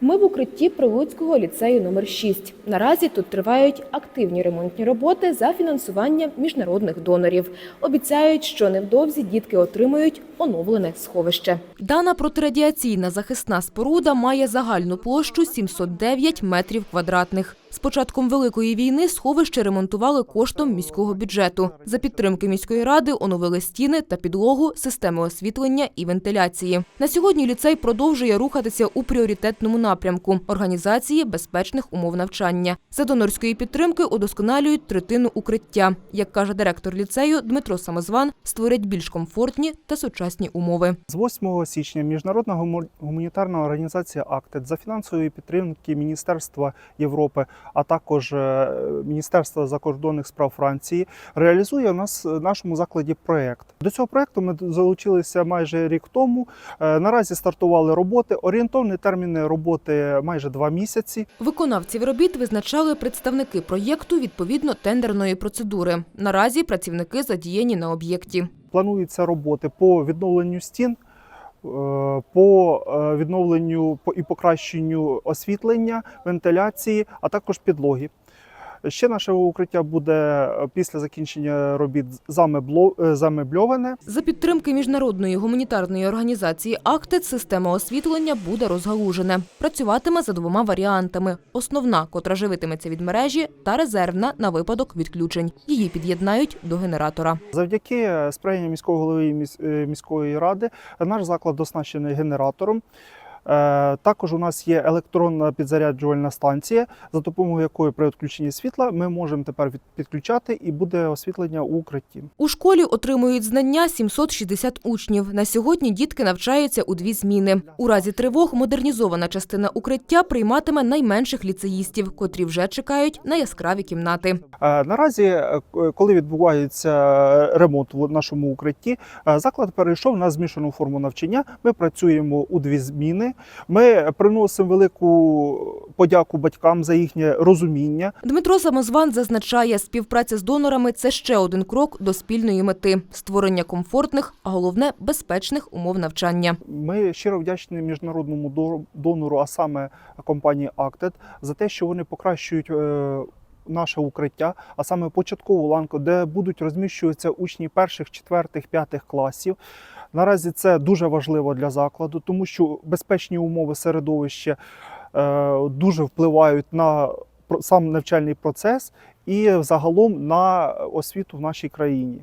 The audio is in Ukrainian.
Ми в укритті Прилуцького ліцею номер 6 Наразі тут тривають активні ремонтні роботи за фінансування міжнародних донорів. Обіцяють, що невдовзі дітки отримають оновлене сховище. Дана протирадіаційна захисна споруда має загальну площу 709 метрів квадратних. З початком Великої війни сховище ремонтували коштом міського бюджету. За підтримки міської ради оновили стіни та підлогу, системи освітлення і вентиляції. На сьогодні ліцей продовжує рухатися у пріоритетному напрямку організації безпечних умов навчання. За донорської підтримки удосконалюють третину укриття. Як каже директор ліцею Дмитро Самозван, створять більш комфортні та сучасні умови. З 8 січня міжнародна гуманітарна організація АКТЕД за фінансової підтримки Міністерства Європи, а також е, Міністерства закордонних справ Франції реалізує у нас в нашому закладі проєкт. До цього проєкту ми залучилися майже рік тому. Е, Наразі стартували роботи. Орієнтовні терміни роботи майже два місяці. Виконавців робіт визначали представники проєкту відповідно тендерної процедури. Наразі працівники задіяні на об'єкті. Плануються роботи по відновленню стін, е, по е, відновленню і покращенню освітлення, вентиляції, а також підлоги. Ще наше укриття буде е, після закінчення робіт е, замебльоване. За підтримки міжнародної гуманітарної організації «Актед» система освітлення буде розгалужена. Працюватиме за двома варіантами: основна, котра живитиметься від мережі, та резервна на випадок відключень. Її під'єднають до генератора. Завдяки е, сприянню міського голови міс- міської ради наш заклад оснащений генератором. Е, Також у нас є електронна підзаряджувальна станція, за допомогою якої при відключенні світла ми можемо тепер підключати і буде освітлення у укритті. У школі отримують знання 760 учнів. На сьогодні дітки навчаються у дві зміни. У разі тривог модернізована частина укриття прийматиме найменших ліцеїстів, котрі вже чекають на яскраві кімнати. Е, Наразі, е, коли відбувається ремонт в нашому укритті, заклад перейшов на змішану форму навчання. Ми працюємо у дві зміни. Ми приносимо велику подяку батькам за їхнє розуміння. Дмитро Самозван зазначає, співпраця з донорами це ще один крок до спільної мети створення комфортних, а головне безпечних умов навчання. Ми щиро вдячні міжнародному донору, а саме компанії Acted, за те, що вони покращують. е, Наше укриття, а саме початкову ланку, де будуть розміщуватися учні перших, четвертих, п'ятих класів. Наразі це дуже важливо для закладу, тому що безпечні умови середовища е, дуже впливають на сам навчальний процес і загалом на освіту в нашій країні.